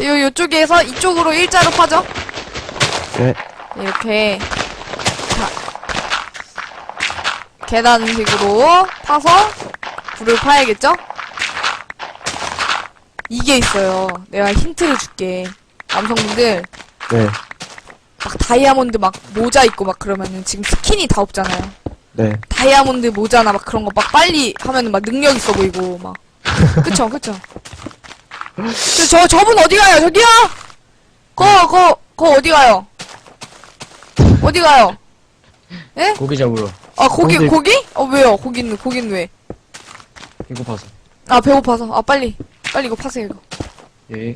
요, 요쪽에서 이쪽으로 일자로 파죠? 네. 이렇게. 자. 계단식으로 파서 불을 파야겠죠? 이게 있어요. 내가 힌트를 줄게. 남성분들, 네. 막 다이아몬드 막 모자 입고 막 그러면은 지금 스킨이 다 없잖아요. 네. 다이아몬드 모자나 막 그런 거 막 빨리 하면은 막 능력 있어 보이고 막. 그쵸, 그쵸. 저, 저, 저분 어디 가요? 저기요! 거, 거, 거 어디 가요? 어디 가요? 예? 고기 잡으러 아, 고기, 고기. 고기? 어, 왜요? 고기는, 고기는 왜? 배고파서 아, 배고파서. 아, 빨리. 빨리 이거 파세요, 이거. 예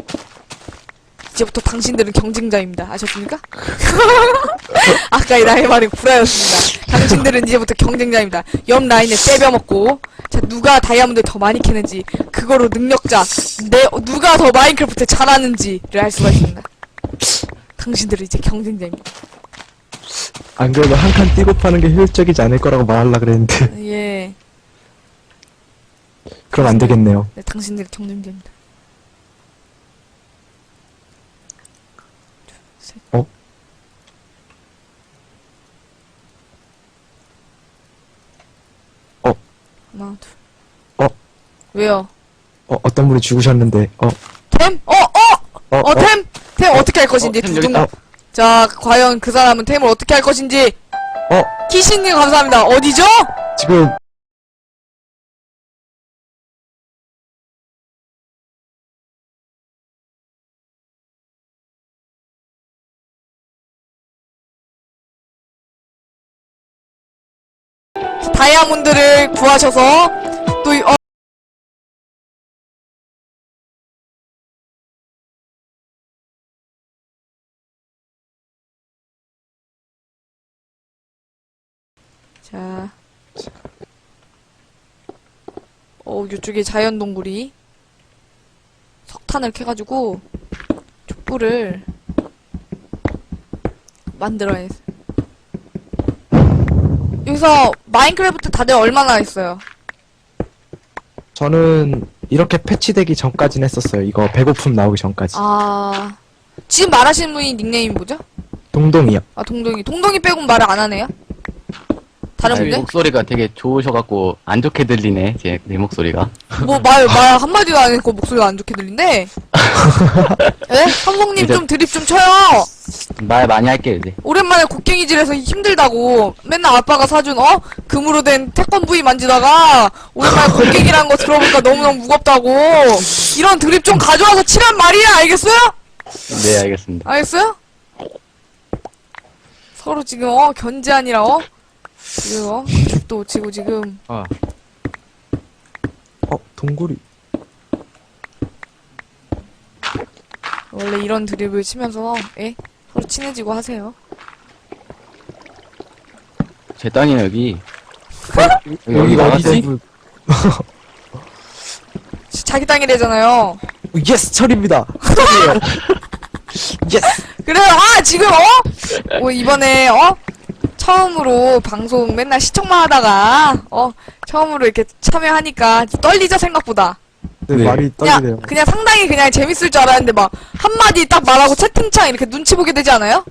이제부터 당신들은 경쟁자입니다. 아셨습니까? 아까의 나의 말은 구라였습니다. 당신들은 이제부터 경쟁자입니다. 옆 라인에 떼벼먹고, 자, 누가 다이아몬드 더 많이 캐는지, 그거로 능력자, 내, 누가 더 마인크래프트 잘하는지를 알 수가 있습니다. 당신들은 이제 경쟁자입니다. 안 그래도 한 칸 띄고 파는 게 효율적이지 않을 거라고 말하려 그랬는데 예. 그럼 안 되겠네요. 네, 당신들이 경쟁자입니다. 어? 하나, 둘. 어? 왜요? 어 어떤 분이 죽으셨는데 어? 템? 어, 어! 어? 어, 템! 템 어 떻게 할 것인지 어, 템 두둥. 여기 있다. 자, 과연 그 사람은 템을 어떻게 할 것인지. 어? 키신님 감사합니다. 어디죠? 지금 다이아몬드를 구하셔서 또 이- 어, 자. 어, 이쪽에 자연 동굴이 석탄을 캐가지고 촛불을 만들어야 했어요. 여기서 마인크래프트 다들 얼마나 했어요? 저는 이렇게 패치되기 전까진 했었어요. 이거 배고픔 나오기 전까지. 아 지금 말하시는 분이 닉네임 뭐죠? 동동이요. 아 동동이 동동이 빼곤 말을 안 하네요. 다른 아니, 분들? 목소리가 되게 좋으셔갖고 안 좋게 들리네 제 내 목소리가 뭐 말 말 한마디도 안 했고 목소리가 안 좋게 들린대. 에? 삼성님 이제- 좀 드립 좀 쳐요. 말 많이 할게요 이제 오랜만에 곡괭이질해서 힘들다고 맨날 아빠가 사준 어 금으로 된 태권브이 만지다가 오랜만에 곡괭이라는 거 들어보니까 너무너무 무겁다고 이런 드립 좀 가져와서 치란 말이야 알겠어요? 네 알겠습니다 알겠어요? 서로 지금 어 견제 아니라 어 지금 어 죽도 치고 지금 아 어 동굴이 원래 이런 드립을 치면서 예 서로 친해지고 하세요. 제 땅이에요 여기 여기, 여기가 나갔지? 어디지? 자기 땅이래잖아요. 예스 철입니다. 철이에요. 예스. 그래요. 아 지금 어? 어 이번에 어 처음으로 방송 맨날 시청만 하다가 어 처음으로 이렇게 참여하니까 떨리죠 생각보다. 네, 네. 말이 그냥 떨리네요. 그냥 상당히 그냥 재밌을 줄 알았는데 막 한마디 딱 말하고 채팅창 이렇게 눈치 보게 되지 않아요?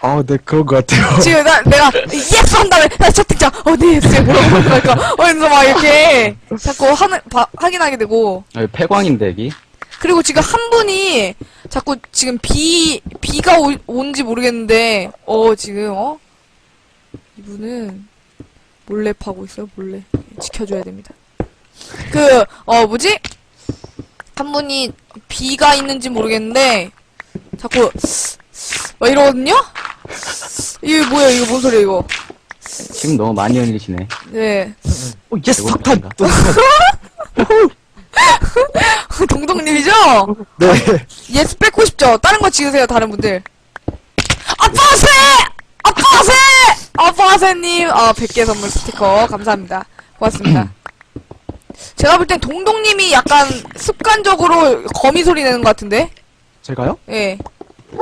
아, 네 그런 것 같아요. 지금 나, 내가 예스 한 다음에 나 채팅창 어네 예스 뭐라고 그러니까 어 이러면서 막 이렇게 자꾸 하는 바, 확인하게 되고 여기 폐광인데 여기 그리고 지금 한 분이 자꾸 지금 비 비가 오, 온지 모르겠는데 어 지금 어 이분은 몰래 파고 있어요 몰래 지켜줘야 됩니다 그 어 뭐지 한 분이 비가 있는지 모르겠는데 자꾸 막 이러거든요 이게 뭐야 이거 뭔 소리야 이거 지금 너무 많이 흘리시네 네 오, 예스 석탄. 또 동동님이죠 네. 예스 뺏고 싶죠? 다른 거 지으세요, 다른 분들. 아빠 세! 아빠 세! 아빠세님, 아, 100개 선물 스티커, 감사합니다. 고맙습니다. 제가 볼 땐 동동님이 약간 습관적으로 거미 소리 내는 것 같은데? 제가요? 예.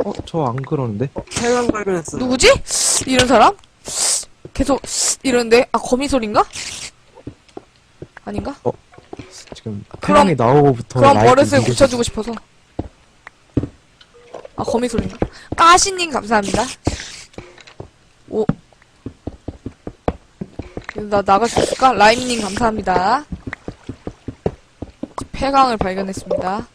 어, 저 안 그러는데. 태양 발견했어. 누구지? 이런 사람? 계속, 이러는데, 아, 거미 소린가? 아닌가? 지금 태양이 나오고부터 그럼 라이트 버릇을 이게- 고쳐주고 싶어서. 아, 거미 소리. 까시님 감사합니다. 오. 나 나갈 수 있을까? 라임님 감사합니다. 폐강을 발견했습니다.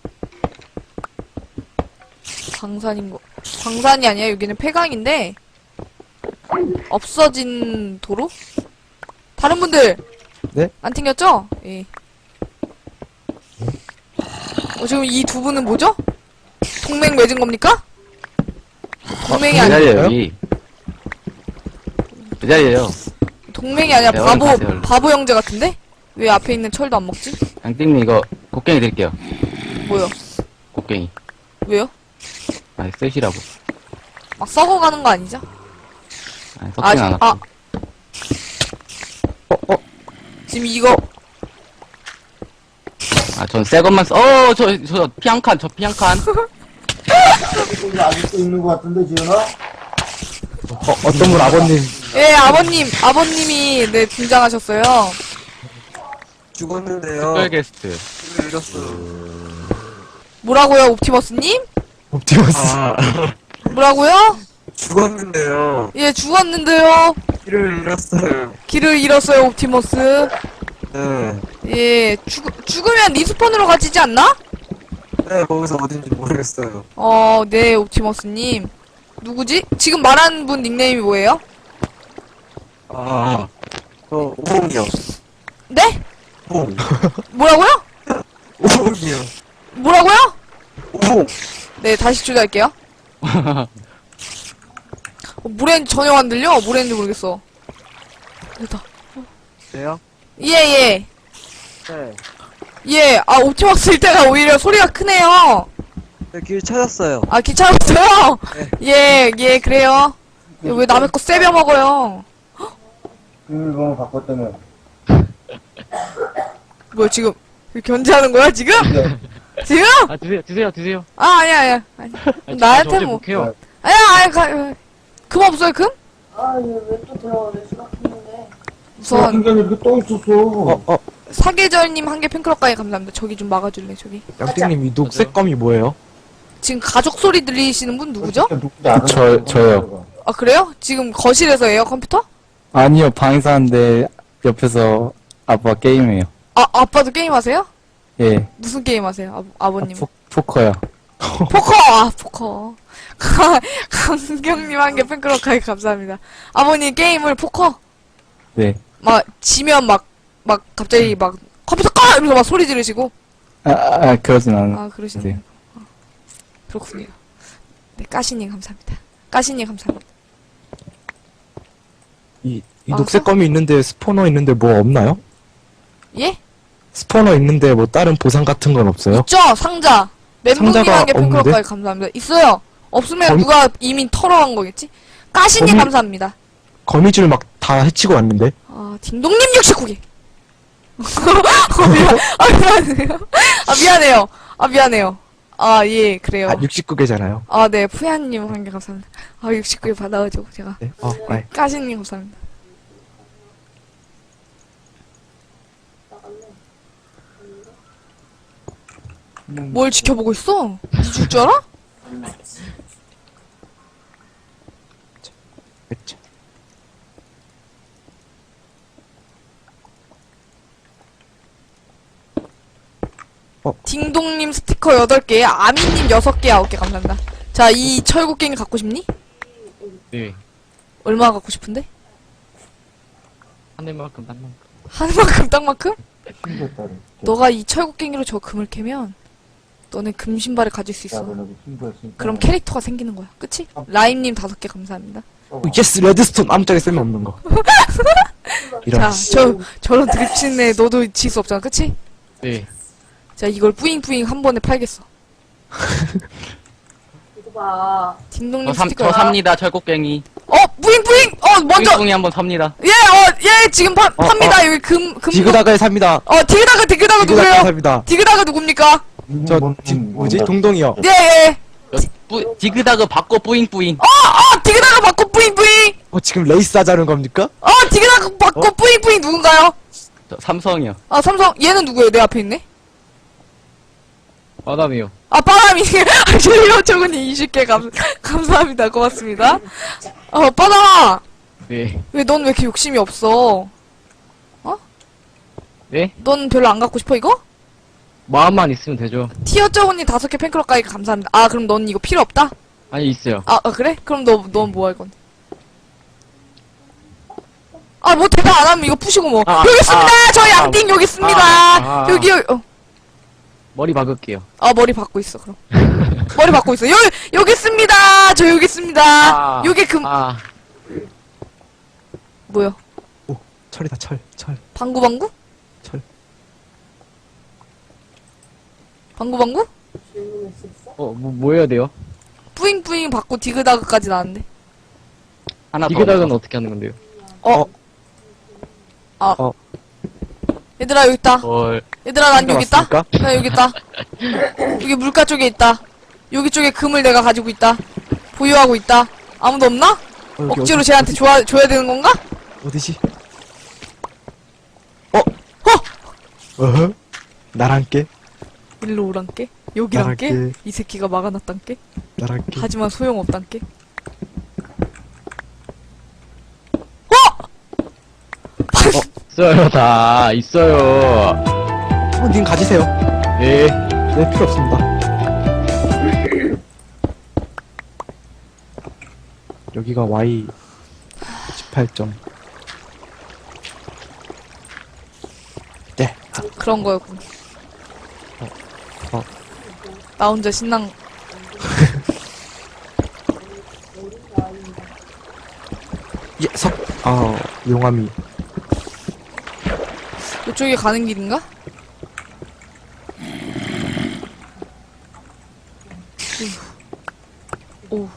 광산인 거. 광산이 아니야. 여기는 폐강인데. 없어진 도로? 다른 분들! 네? 안 튕겼죠? 예. 어, 지금 이 두 분은 뭐죠? 동맹 맺은 겁니까? 동맹이 아니, 기다려요, 여기. 기다려요. 동맹이 아니라 네, 얼른 바보, 가세요, 얼른. 바보 형제 같은데? 왜 앞에 있는 철도 안 먹지? 양띵님 이거 곡괭이 드릴게요. 뭐요? 곡괭이. 왜요? 아, 쓰시라고. 막 썩어가는 거 아니죠? 아, 아, 섞진 지- 않았고. 아. 지금 이거, 아, 전 새 것만 써. 어, 저, 저, 피 한 칸, 저 피 한 칸. 아직도 있는 것 같은데, 지은아? 어, 어떤 분 아버님 예, 아버님, 아버님이, 네, 등장하셨어요. 죽었는데요. 특별 게스트. 길을 잃었어요. 뭐라고요, 옵티머스님? 옵티머스 뭐라고요? 죽었는데요. 예, 죽었는데요. 길을 잃었어요. 길을 잃었어요, 옵티머스. 네. 예, 죽, 죽으면 리스폰으로 가지지 않나? 네, 거기서 어딘지 모르겠어요. 어, 네, 옵티머스님. 누구지? 지금 말한 분 닉네임이 뭐예요? 아, 저 오홍이요. 네? 오홍. 뭐라고요? 오홍이요. 뭐라고요? 오홍. 네, 다시 조사할게요. 어, 뭐랬는지 전혀 안 들려? 뭐랬는지 모르겠어. 됐다. 돼요? 예, 예. 네. 예, 아, 옵티머스일 때가 오히려 소리가 크네요. 네, 길 찾았어요. 아, 귀찮았어요? 예, 예, 그래요. 왜 남의 거 세벼 먹어요? 비밀번호 바꿨다며. 뭐야, 지금. 견제하는 거야, 지금? 지금? 아, 드세요, 드세요, 드세요. 아, 아니야, 아니야. 아니. 나한테 뭐. 해요. 아니야, 아니, 가, 금 없어요, 금? 아, 이거 왜또 들어와? 왜 수락했는데? 우선, 인간이 이렇게 또 있었어. 어, 어, 사계절님 한 개 팬클럽까지 감사합니다. 저기 좀 막아줄래, 저기. 양띵님 이 녹색 검이 뭐예요? 지금 가족 소리 들리시는 분 누구죠? 누군지 아는 저- 저요. 아, 그래요? 지금 거실에서 해요, 컴퓨터? 아니요, 방에 사는데 옆에서 아빠 게임해요. 아, 아빠도 게임하세요? 예, 무슨 게임 하세요, 아, 아버님? 포, 포커요. 포커! 아, 포커. 가- 강경님 한 개 팬클럽까지 감사합니다. 아버님 게임을 포커? 네. 막, 지면 막, 막, 갑자기 막, 컴퓨터 꺼! 이러면서 막 소리 지르시고. 아, 아, 아, 그러진 않아요. 아, 그러시네요. 네. 아, 그렇군요. 네, 까시님 감사합니다. 까시님 감사합니다. 이, 이 아, 녹색 서- 검이 있는데 스포너 있는데 뭐 없나요? 예? 스포너 있는데 뭐 다른 보상 같은 건 없어요? 있죠? 상자. 상자가 한개 없는데? 팬클럽까지 감사합니다. 있어요. 없으면 검- 누가 이미 털어간 거겠지? 까시님 검이- 감사합니다. 거미줄 막 다 해치고 왔는데 아, 딩동님 69개. 아, 미안, 아, 미안해요. 아, 미안해요. 아, 미안해요. 아, 예, 그래요. 아 69개잖아요. 아, 네, 푸야님 한 개 감사합니다. 아, 69개 받아가지고 제가. 네. 어, 네. 까시님 감사합니다. 뭘 지켜보고 있어? 이줄 줄 알아? 그치. 딩동님 스티커 8개, 아미님 6개, 9개 감사합니다. 자, 이 철곡갱이 갖고 싶니? 네. 얼마 갖고 싶은데? 하늘만큼, 땅만큼. 한 만큼 딱 만큼? 신고했다니. 너가 이 철곡갱이로 저 금을 캐면 너네 금 신발을 가질 수 있어. 신고했으니까. 그럼 캐릭터가 생기는 거야. 그치? 라임님 5개 감사합니다. 예스 레드스톤 아무짝에 쓸모없는 거. 이런 자, 저, 저런 드립친 애 너도 질 수 없잖아. 그치? 네. 자, 이걸 뿌잉뿌잉 한 번에 팔겠어. 이거 봐. 딩동님 저, 삼, 스티커. 저 삽니다, 철곡갱이. 어, 뿌잉뿌잉! 어, 먼저! 뿡뿡이 한번 삽니다. 예, 어, 예, 지금 파, 어, 팝니다. 여기 금, 금. 디그다가에 삽니다. 어, 디그다가, 디그다가 디그다가에 누구예요? 삽니다. 디그다가 누굽니까? 저 뭔- 뭐지. 동동이요. 예, 예. 여, 뿌, 디그다그 받고 뿌잉뿌잉. 어, 디그다가 받고 뿌잉뿌잉! 어 지금 레이스 하자는 겁니까? 어, 디그다가 받고 뿌잉뿌잉 누군가요? 저 삼성이요. 아, 삼성, 얘는 누구예요? 내 앞에 있네? 바람이요. 아, 빠람이. 제이오 초근님 20개 감, 감사합니다. 고맙습니다. 어, 빠람아! 네. 왜 넌 왜 이렇게 욕심이 없어? 네? 넌 별로 안 갖고 싶어, 이거? 마음만 있으면 되죠. 티어 저언니 다섯 개 팬클럽 가입 감사합니다. 아, 그럼 넌 이거 필요 없다? 아니, 있어요. 아, 아, 그래? 그럼 너, 넌뭐할 건데? 아, 뭐 대답 안 하면 이거 푸시고 뭐. 아, 여기 있습니다! 아, 저 양띵 여기 있습니다! 아, 아. 여기, 여기, 어. 머리 박을게요. 아, 머리 받고 있어, 그럼. 머리 받고 있어. 여기, 여기 있습니다! 저 여기 있습니다! 아. 여기 금, 아, 뭐야? 오, 철이다, 철, 철. 방구 방구? 철. 방구 방구? 어, 뭐, 뭐 해야 돼요? 뿌잉 뿌잉 받고 디그다그까지 나왔는데. 하나 더. 디그닥은 어떻게 하는 건데요? 어? 아. 어. 얘들아, 여기 있다. 헐. 얘들아, 난 여기 있다. 왔습니까? 나 여기 있다. 여기 물가 쪽에 있다. 여기 쪽에 금을 내가 가지고 있다. 보유하고 있다. 아무도 없나? 어, 여기 억지로 어디- 쟤한테 줘야, 줘야 되는 건가? 어디지? 어? 어허? 나랑 깨? 일로 오란께? 여기란께? 나갈게. 이 새끼가 막아놨단께? 나랑 깨? 하지만 소용없단께? 있어요, 다. 있어요. 어, 님 가지세요. 네. 네, 필요 없습니다. 여기가 Y 18점. 네. 그런 거였군. 어. 나 혼자 신랑, 예, 석, 아, 용암이. 이쪽에 가는 길인가? 오.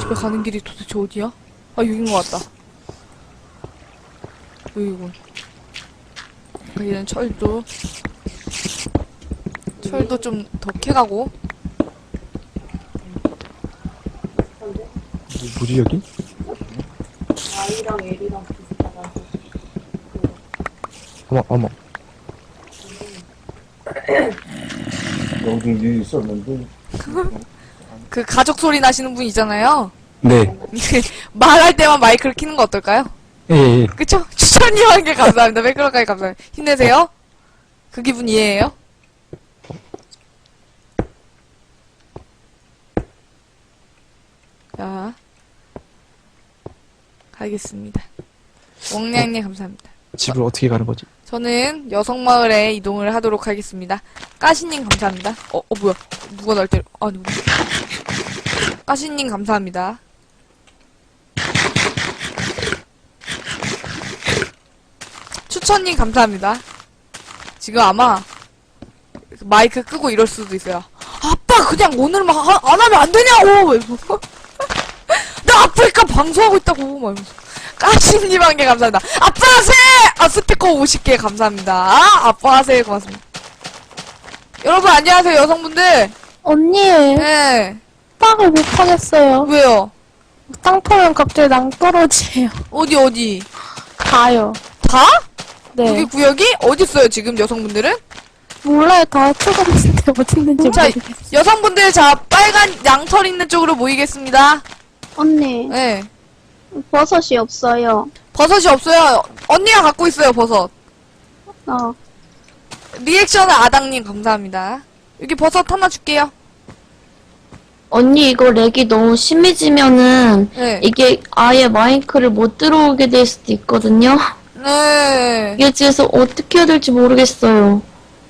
집에 가는 길이 도대체 어디야? 아, 여긴 것 같다. 여기군. 여기는 철도. 철도 좀 더 캐가고. 뭐, 뭐지, 여기? I랑 L이랑. 어머, 어머. 여기 있었는데 그 가족 소리 나시는 분 있잖아요. 네. 말할 때만 마이크를 키는 거 어떨까요? 예, 예. 그쵸? 추천님 한개 감사합니다. 매끄럽게 감사합니다. 힘내세요. 그 기분 이해해요? 자, 가겠습니다. 웡냥님 감사합니다. 집을 어떻게 가는 거지? 저는 여성마을에 이동을 하도록 하겠습니다. 까시님 감사합니다. 어, 어, 뭐야. 누가 날 때려. 아, 누구. 까시님 감사합니다. 추천님 감사합니다. 지금 아마 마이크 끄고 이럴 수도 있어요. 아빠 그냥 오늘만 하- 안 하면 안 되냐고! 막. 나 아프리카 방송하고 있다고! 막 이러면서. 까시님 한개 감사합니다. 아빠 하세! 아, 스티커 50개 감사합니다. 아, 아빠 하세 고맙습니다. 여러분 안녕하세요 여성분들. 언니, 네. 빵을 못 하겠어요. 왜요? 땅 파면 갑자기 낭떠러지예요. 어디 어디? 다요. 다? 네. 여기 구역이 어디 있어요 지금 여성분들은? 몰라요. 다 어디 있는지 자, 모르겠어요. 여성분들 자 빨간 양털 있는 쪽으로 모이겠습니다. 언니, 네. 버섯이 없어요. 버섯이 없어요. 언니가 갖고 있어요 버섯. 어, 리액션 아당님 감사합니다. 여기 버섯 하나 줄게요. 언니 이거 렉이 너무 심해지면은 네. 이게 아예 마이크를 못 들어오게 될 수도 있거든요. 네. 이게 그래서 어떻게 해야 될지 모르겠어요.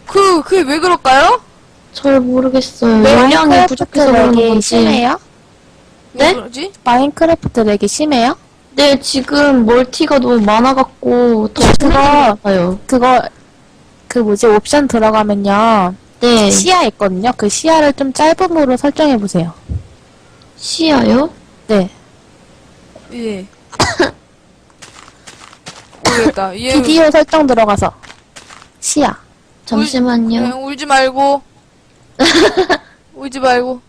그 그게 왜 그럴까요? 잘 모르겠어요. 네, 용량이 마인크래프트 부족해서 그런 렉이 건지. 심해요? 왜 네? 그러지? 마인크래프트 렉이 심해요? 네, 지금 멀티가 너무 많아갖고 더 그거- 불안해요. 그거, 그 뭐지, 옵션 들어가면요. 네, 시야 있거든요. 그 시야를 좀 짧음으로 설정해 보세요. 시야요? 네. 예. 모르겠다. 얘 비디오 설정 들어가서. 시야. 잠시만요. 네, 울지 말고. 울지 말고.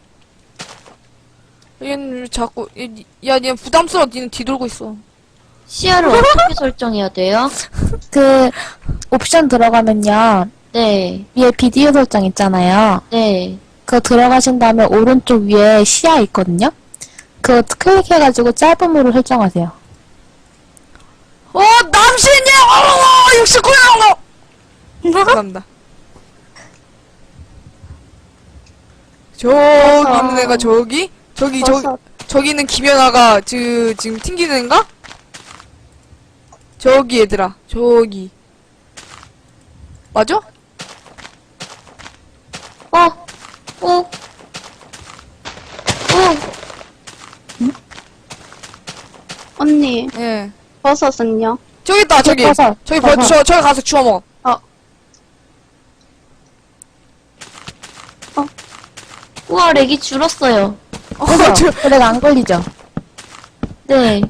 얘는 왜 자꾸, 얘, 야, 얘 부담스러워. 니는 뒤돌고 있어. 시야를 어떻게 설정해야 돼요? 그, 옵션 들어가면요. 네. 위에 비디오 설정 있잖아요. 네. 그거 들어가신 다음에 오른쪽 위에 시야 있거든요. 그거 클릭해가지고 짧음으로 설정하세요. 어, 남신이! 어, 69년! 감사합니다. 저기 있는 애가 저기? 저기, 저기, 버섯. 저기 있는 김연아가 지, 지금 튕기는 애인가? 저기 얘들아, 저기. 맞아? 어, 어, 어. 언니, 예. 버섯은요? 저기 있다, 저기. 버섯, 저기, 버, 버섯. 저, 저기 가서 주워 먹어. 우와, 렉이 줄었어요. 어, 저, 그래가 안 걸리죠. 네.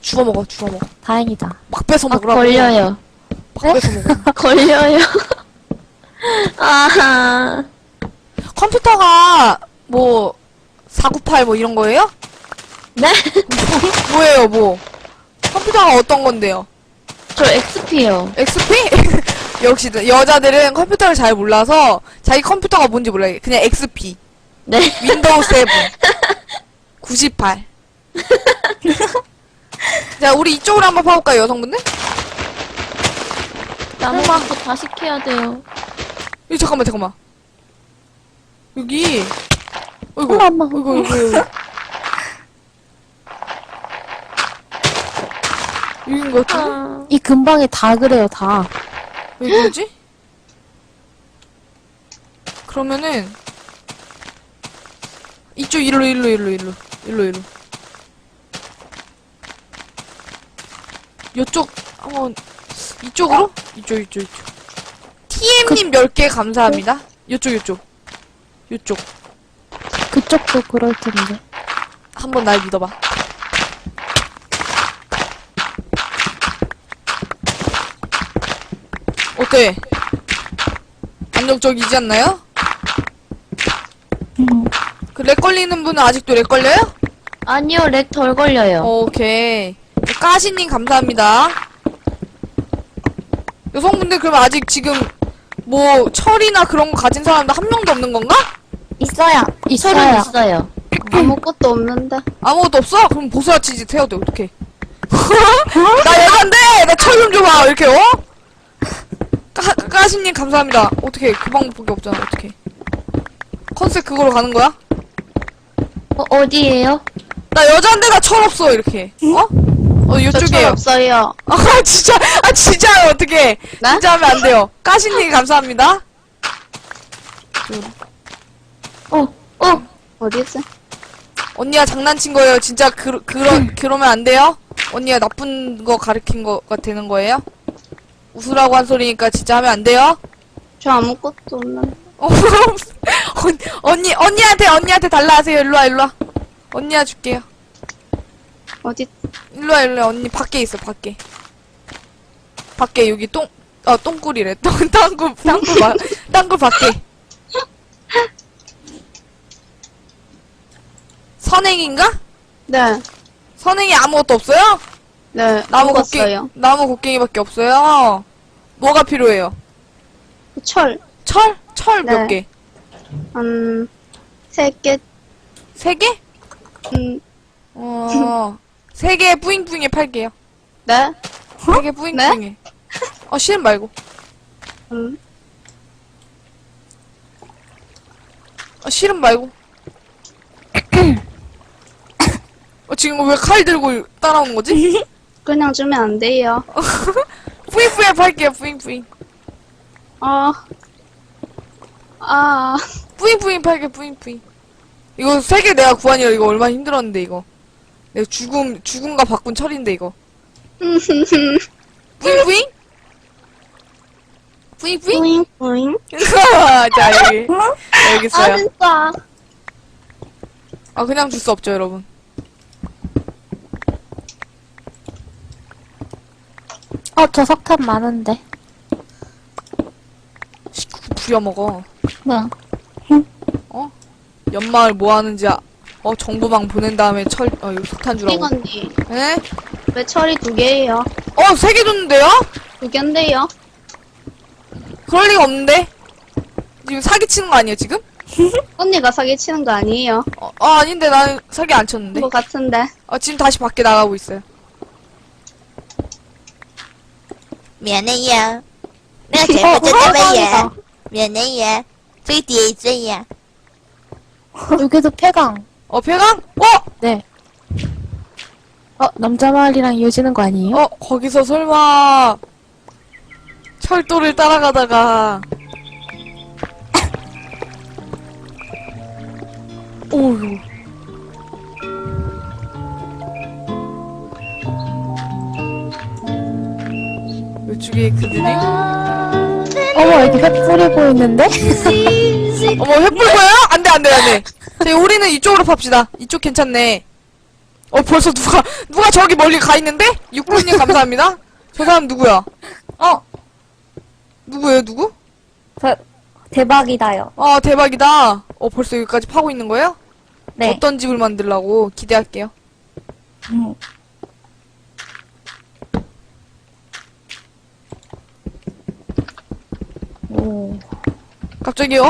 주워 먹어, 주워 먹어. 다행이다. 막 뺏어 아, 먹으라고. 걸려요. 막 뺏어 먹어. 걸려요. 아하. 컴퓨터가 뭐 498 뭐 이런 거예요? 네? 뭐예요, 뭐? 컴퓨터가 어떤 건데요? 저 XP요. XP? 역시 여자들은 컴퓨터를 잘 몰라서 자기 컴퓨터가 뭔지 몰라요. 그냥 XP. 네. 윈도우 7. 98. 자, 우리 이쪽으로 한번 파볼까요, 여성분들? 나무 갖고 다시 캐야 돼요. 여기 잠깐만, 잠깐만. 여기. 어이구. 엄마, 엄마. 어이구, 어이구, 어이구. 여긴 것 같은데? 아. 이 근방에 다 그래요, 다. 여기 뭐지? 그러면은 이쪽 일로 일로 일로 일로 일로 일로 요쪽 한번 이쪽으로 이쪽 이쪽 이쪽 TM님 몇개 감사합니다. 요쪽 요쪽 요쪽 그쪽도 그럴 텐데. 한번 날 믿어봐. 어때? 안정적이지 않나요? 그렉 걸리는 분은 아직도 렉 걸려요? 아니요, 렉 덜 걸려요. 오케이. 까시님 감사합니다. 여성분들 그러면 아직 지금 뭐 철이나 그런 거 가진 사람도 한 명도 없는 건가? 있어요. 있어요. 있어요. 아무것도 없는데. 아무것도 없어? 그럼 보수아 치즈 태워도 돼, 어떡해. 나 여잔데! 나 철 좀 줘봐, 이렇게, 어? 까, 까시님 감사합니다. 어떻게, 그 방법밖에 없잖아, 어떻게. 컨셉 그거로 가는 거야? 어, 어디에요? 나 여잔데 나 철 없어, 이렇게. 어? 어, 요쪽이에요. 없어요. 아, 진짜, 아, 진짜요, 어떡해. 네? 진짜 하면 안 돼요. 까시님 감사합니다. 어, 어, 어디지? 언니가 장난친 거예요. 진짜 그, 그러, 그러면 안 돼요? 언니가 나쁜 거 가르친 거가 되는 거예요? 웃으라고 한 소리니까 진짜 하면 안 돼요? 저 아무것도 없는데. 어, 언- 언니, 언니한테, 언니한테 달라 하세요. 일로와, 일로와. 언니야 줄게요. 어디, 일로와, 일로와. 언니 밖에 있어, 밖에. 밖에, 여기 똥, 어, 똥꿀이래. 똥, 땅굴, 땅굴, 마, 땅굴 밖에. 선행인가? 네, 선행이 아무것도 없어요? 네, 나무 먹었어요. 곡괭이, 나무 곡괭이밖에 없어요. 뭐가 필요해요? 그 철, 철? 철 몇 네. 개? 한, 세 개, 세 개? 음, 어, 세 개 뿌잉뿌잉에 팔게요. 네, 세 개 뿌잉뿌잉에. 어, 실은 말고. 음, 어, 실은 말고. 어, 지금 왜 칼 들고 따라온 거지? 그냥 주면 안 돼요. 뿌잉뿌잉에 팔게요, 뿌잉뿌잉. 어, 아, 뿌잉뿌잉 팔게, 뿌잉뿌잉. 이거 세 개 내가 구하니라 이거 얼마나 힘들었는데, 이거. 내가 죽음, 죽음과 바꾼 철인데, 이거. 뿌잉뿌잉? 뿌잉뿌잉? 뿌잉, 뿌잉. 자, 여기. 여기 아, 있어요. 진짜. 아, 그냥 줄 수 없죠, 여러분. 어, 저 석탄 많은데. 부려먹어. 뭐야? 연마을 뭐 하는지, 아, 어, 정보망 보낸 다음에 철, 어, 이거 석탄 주라고. 이건니, 에? 왜 철이 두 개예요? 어, 세 개 줬는데요? 두 개인데요? 그럴 리가 없는데? 지금 사기 치는 거 아니에요, 지금? 언니가 사기 치는 거 아니에요? 어, 아, 아닌데, 나는 사기 안 쳤는데. 뭐 같은데. 아, 지금 다시 밖에 나가고 있어요. 미안해요. 내가 어, 잘못했다며요. 미안해요. 있어요. 여기도 폐강. 어, 폐강? 어! 네. 어, 남자 마을이랑 이어지는 거 아니에요? 어, 거기서 설마, 철도를 따라가다가, 오우. 이쪽에 그들이? 어머, 여기 횃불이 보이는데? 어머, 횃불 보여요? 안 돼, 안 돼, 안 돼. 자, 우리는 이쪽으로 팝시다. 이쪽 괜찮네. 어, 벌써 누가, 누가 저기 멀리 가 있는데? 육군님 감사합니다. 저 사람 누구야? 어, 누구예요, 누구? 대박이다요. 아, 대박이다. 어, 벌써 여기까지 파고 있는 거예요? 네. 어떤 집을 만들라고 기대할게요. 음. 갑자기, 어,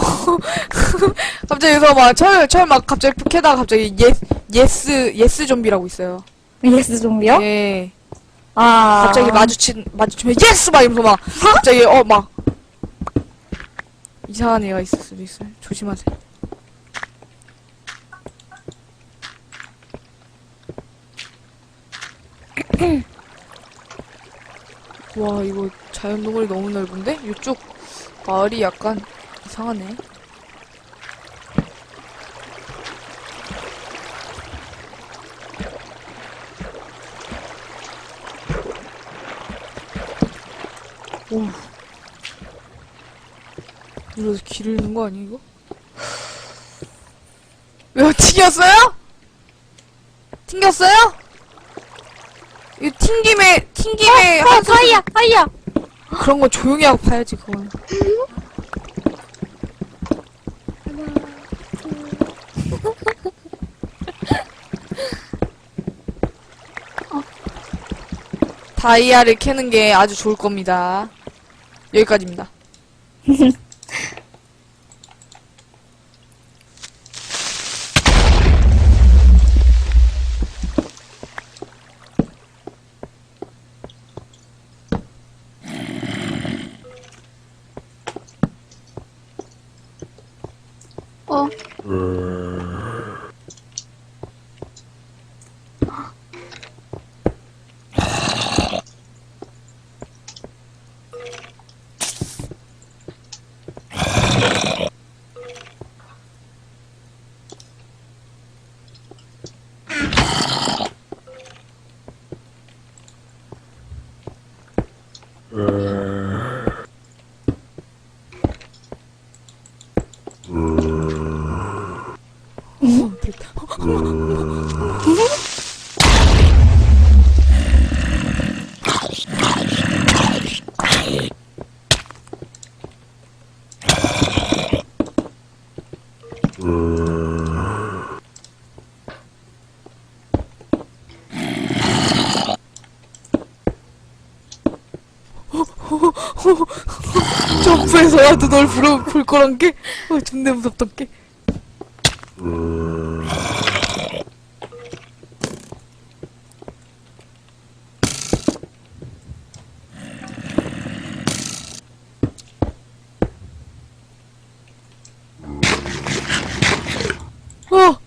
갑자기 여기서 막 철, 철 막 갑자기 캐다가 갑자기 예, 예스, 예스 좀비라고 있어요. 예스 좀비요? 예. 아. 갑자기 마주친, 마주치면 예스! 막 이러면서 막, 갑자기, 어, 막. 이상한 애가 있을 수도 있어요. 조심하세요. 와, 이거 자연 동굴이 너무 넓은데? 이쪽 마을이 약간 이상하네. 이러서 길을 잃는 거 아니야, 이거? 왜 튕겼어요? 튕겼어요? 이거 튕김에, 튕김에, 한 소리- 하이야, 하이야. 그런 거 조용히 하고 봐야지, 그건. 다이아를 캐는 게 아주 좋을 겁니다. 여기까지입니다. 점프해서라도 널 부러, 볼 거란 게? 어, 존나 무섭던 게. 어!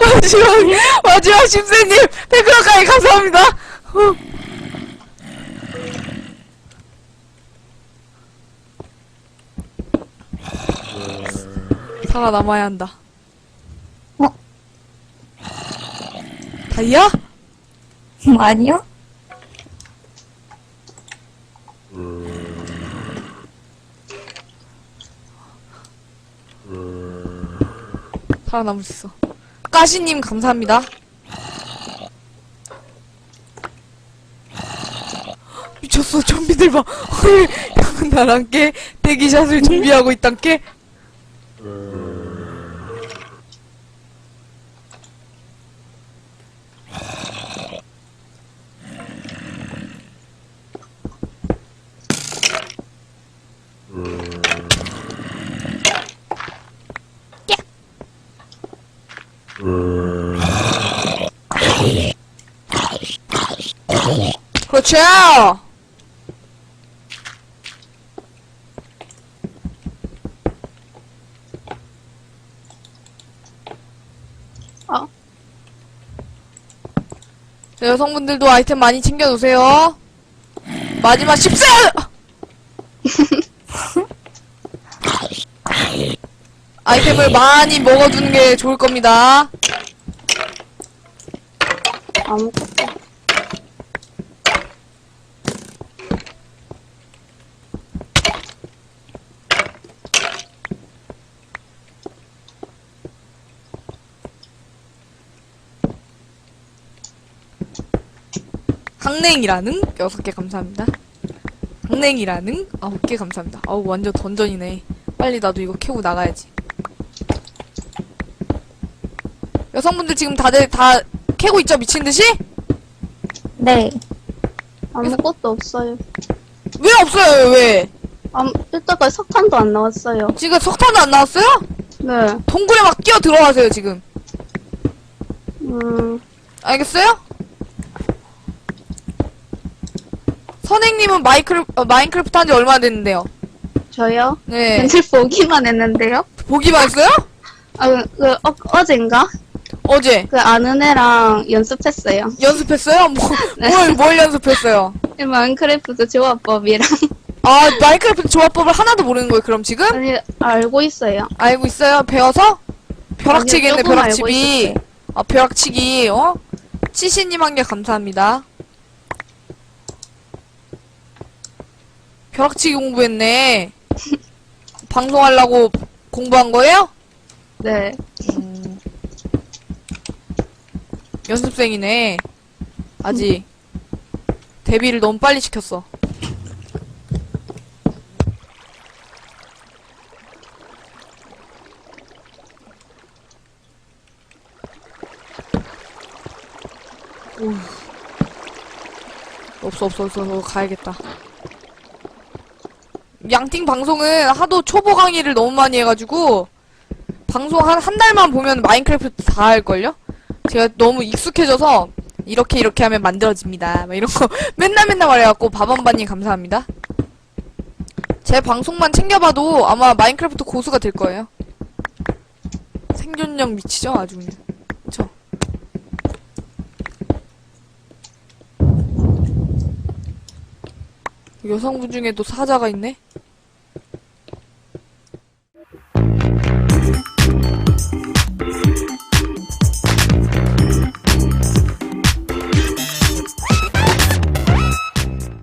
마지막, 마지막 심세님, 백그라까지 감사합니다. 어. 살아남아야 한다. 어? 다이아? 아니요? 살아남을 수 있어. 까시님 감사합니다. 미쳤어 좀비들 봐. 헐, 나랑 깨 대기샷을 준비하고 있단 게. 그렇죠! 어. 네, 여성분들도 아이템 많이 챙겨놓으세요. 마지막 10세! 아이템을 많이 먹어두는 게 좋을 겁니다. 아무것도. 항냉이라는 6개 감사합니다. 항냉이라는 9개 감사합니다. 아우 완전 던전이네. 빨리 나도 이거 캐고 나가야지. 여성분들 지금 다들 다 캐고 있죠 미친 듯이? 네. 아무것도 없어요. 왜 없어요 왜? 아무, 이따까지 석탄도 안 나왔어요. 지금 석탄도 안 나왔어요? 네. 동굴에 막 뛰어 들어가세요 지금. 음, 알겠어요? 선생님은 마이크를, 어, 마인크래프트 한 지 얼마나 됐는데요? 저요? 네. 맨날 보기만 했는데요? 보기만 했어요? 아, 그, 그 어, 어젠가? 어제. 그 아는 애랑 연습했어요. 연습했어요? 뭐, 네. 뭘, 뭘 연습했어요? 이 마인크래프트 조합법이랑. 아, 마인크래프트 조합법을 하나도 모르는 거예요, 그럼 지금? 아니, 알고 있어요. 알고 있어요? 배워서? 벼락치기했네, 아니요, 조금 알고 벼락치기. 있었어요. 아, 벼락치기, 어? 치시님 한개 감사합니다. 벼락치기 공부했네. 방송하려고 공부한 거예요? 네. 연습생이네. 아직. 데뷔를 너무 빨리 시켰어. 오우. 없어, 없어, 없어, 없어. 가야겠다. 양띵 방송은 하도 초보 강의를 너무 많이 해가지고, 방송 한, 한 달만 보면 마인크래프트 다 할걸요? 제가 너무 익숙해져서 이렇게 이렇게 하면 만들어집니다. 막 이런 거 맨날 맨날 말해갖고 바밤바님 감사합니다. 제 방송만 챙겨봐도 아마 마인크래프트 고수가 될 거예요. 생존력 미치죠 아주 그냥. 그쵸? 여성분 중에도 사자가 있네?